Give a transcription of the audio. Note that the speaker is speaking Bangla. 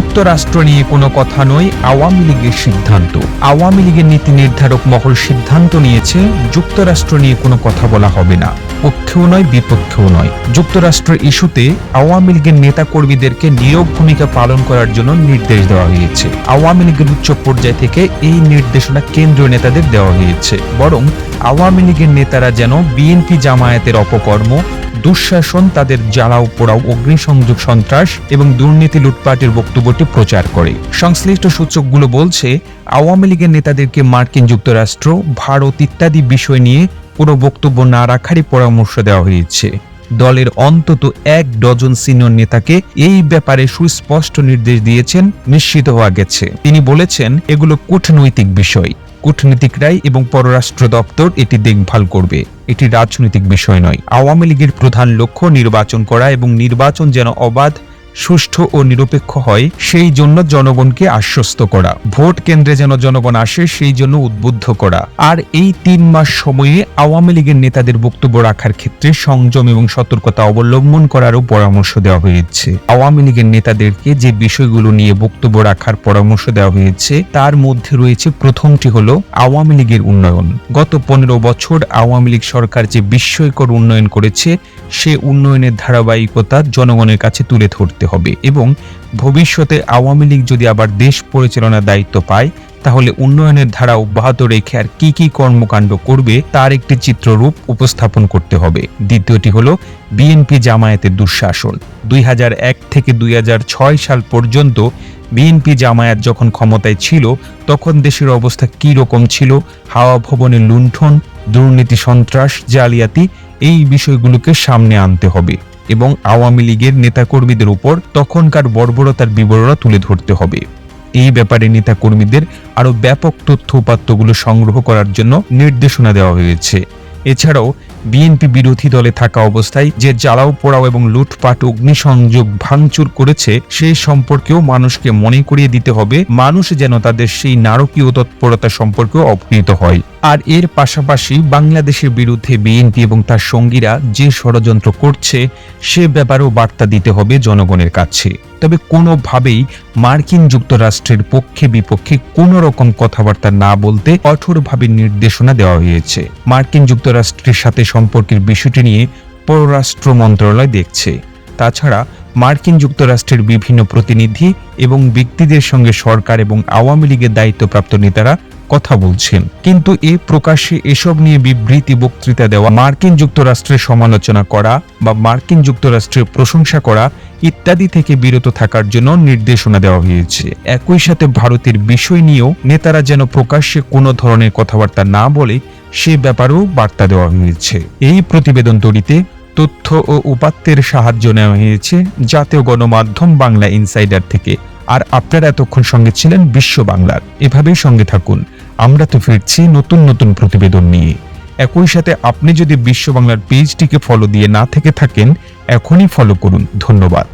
যুক্তরাষ্ট্র নিয়ে কোনো কথা নয়, আওয়ামী লীগের সিদ্ধান্ত। আওয়ামী লীগের নীতি নির্ধারক মহল সিদ্ধান্ত নিয়েছে, যুক্তরাষ্ট্র নিয়ে কোনো কথা বলা হবে না। পক্ষেও নয়, বিপক্ষেও নয়। যুক্তরাষ্ট্র ইস্যুতে আওয়ামী লীগের নেতা কর্মীদেরকে নীরব ভূমিকা পালন করার জন্য নির্দেশ দেওয়া হয়েছে। আওয়ামী লীগের উচ্চ পর্যায় থেকে এই নির্দেশনা কেন্দ্রীয় নেতাদের দেওয়া হয়েছে। বরং আওয়ামী লীগের নেতারা যেন বিএনপি জামায়াতের অপকর্ম দুঃশাসন, তাদের জ্বালাও পোড়াও অগ্নিসংযোগ সন্ত্রাস এবং দুর্নীতি লুটপাটের বক্তব্যটি প্রচার করে। সংশ্লিষ্ট সূচকগুলো বলছে, আওয়ামী লীগের নেতাদেরকে মার্কিন যুক্তরাষ্ট্র, ভারত ইত্যাদি বিষয় নিয়ে কোনো বক্তব্য না রাখারই পরামর্শ দেওয়া হয়েছে। দলের অন্তত এক ডজন সিনিয়র নেতাকে এই ব্যাপারে সুস্পষ্ট নির্দেশ দিয়েছেন, নিশ্চিত হওয়া গেছে। তিনি বলেছেন, এগুলো কূটনৈতিক বিষয়। কূটনীতিকরাই এবং পররাষ্ট্র দপ্তর এটি দেখভাল করবে। এটি রাজনৈতিক বিষয় নয়। আওয়ামী লীগের প্রধান লক্ষ্য নির্বাচন করা এবং নির্বাচন যেন অবাধ সুষ্ঠু ও নিরপেক্ষ হয়, সেই জন্য জনগণকে আশ্বস্ত করা। ভোট কেন্দ্রে যেন জনগণ আসে, সেই জন্য উদ্বুদ্ধ করা। আর এই তিন মাস সময়ে আওয়ামী লীগের নেতাদের বক্তব্য রাখার ক্ষেত্রে সংযম এবং সতর্কতা অবলম্বন করারও পরামর্শ দেওয়া হয়েছে। আওয়ামী লীগের নেতাদেরকে যে বিষয়গুলো নিয়ে বক্তব্য রাখার পরামর্শ দেওয়া হয়েছে, তার মধ্যে রয়েছে প্রথমটি হলো আওয়ামী লীগের উন্নয়ন। গত পনেরো বছর আওয়ামী লীগ সরকার যে বিস্ময়কর উন্নয়ন করেছে সে উন্নয়নের ধারাবাহিকতা জনগণের কাছে তুলে ধরতে হবে এবং ভবিষ্যতে আওয়ামী লীগ যদি আবার দেশ পরিচালনার দায়িত্ব পায়, তাহলে উন্নয়নের ধারা অব্যাহত রেখে আর কি কি কর্মকাণ্ড করবে তার একটি চিত্ররূপ উপস্থাপন করতে হবে। দ্বিতীয়টি হল বিএনপি জামায়াতের দুঃশাসন। দুই হাজার এক থেকে দুই হাজার ছয় সাল পর্যন্ত বিএনপি জামায়াত যখন ক্ষমতায় ছিল, তখন দেশের অবস্থা কী রকম ছিল? হাওয়া ভবনে লুণ্ঠন, দুর্নীতি সন্ত্রাস, জালিয়াতি এই বিষয়গুলোকে সামনে আনতে হবে এবং আওয়ামী লীগের নেতাকর্মীদের উপর তখনকার বর্বরতার বিবরণ তুলে ধরতে হবে। এই ব্যাপারে নেতাকর্মীদের আরও ব্যাপক তথ্য উপাত্তগুলো সংগ্রহ করার জন্য নির্দেশনা দেওয়া হয়েছে। এছাড়াও বিএনপি বিরোধী দলে থাকা অবস্থায় যে জ্বালাও পোড়াও এবং লুটপাট অগ্নিসংযোগ ভাঙচুর করেছে সেই সম্পর্কেও মানুষকে মনে করিয়ে দিতে হবে। মানুষ যেন তাদের সেই নারকীয় তৎপরতা সম্পর্কেও অবহিত হয়। আর এর পাশাপাশি বাংলাদেশের বিরুদ্ধে বিএনপি এবং তার সঙ্গীরা যে ষড়যন্ত্র করছে, সে ব্যাপারেও বার্তা দিতে হবে জনগণের কাছে। তবে কোনোভাবেই মার্কিন যুক্তরাষ্ট্রের পক্ষে বিপক্ষে কোনো রকম কথাবার্তা না বলতে কঠোরভাবে নির্দেশনা দেওয়া হয়েছে। মার্কিন যুক্তরাষ্ট্রের সাথে সম্পর্কের বিষয়টি নিয়ে পররাষ্ট্র মন্ত্রণালয় দেখছে। তাছাড়া মার্কিন যুক্তরাষ্ট্রের বিভিন্ন প্রতিনিধি এবং ব্যক্তিদের সঙ্গে সরকার এবং আওয়ামী লীগের দায়িত্বপ্রাপ্ত নেতারা কথা বলছেন। কিন্তু এ প্রকাশ্যে এসব নিয়ে বিবৃতি বক্তৃতা দেওয়া, মার্কিন যুক্তরাষ্ট্রের সমালোচনা করা বা মার্কিন যুক্তরাষ্ট্রের প্রশংসা করা ইত্যাদি থেকে বিরত থাকার জন্য নির্দেশনা দেওয়া হয়েছে। একই সাথে ভারতের বিষয় নিয়েও নেতারা যেন প্রকাশ্যে কোনো ধরনের কথাবার্তা না বলে সে ব্যাপারেও বার্তা দেওয়া হয়েছে। এই প্রতিবেদন তৈরিতে তথ্য ও উপাত্তের সাহায্য নেওয়া হয়েছে। জাতীয় গণমাধ্যম বাংলা ইনসাইডার থেকে। আর আপনারা এতক্ষণ সঙ্গে ছিলেন বিশ্ব বাংলার। এভাবেই সঙ্গে থাকুন। আমরা তো ফিরছি নতুন নতুন প্রতিবেদন নিয়ে। একই সাথে আপনি যদি বিশ্ব বাংলার পেজটিকে ফলো দিয়ে না থেকে থাকেন, এখনই ফলো করুন। ধন্যবাদ।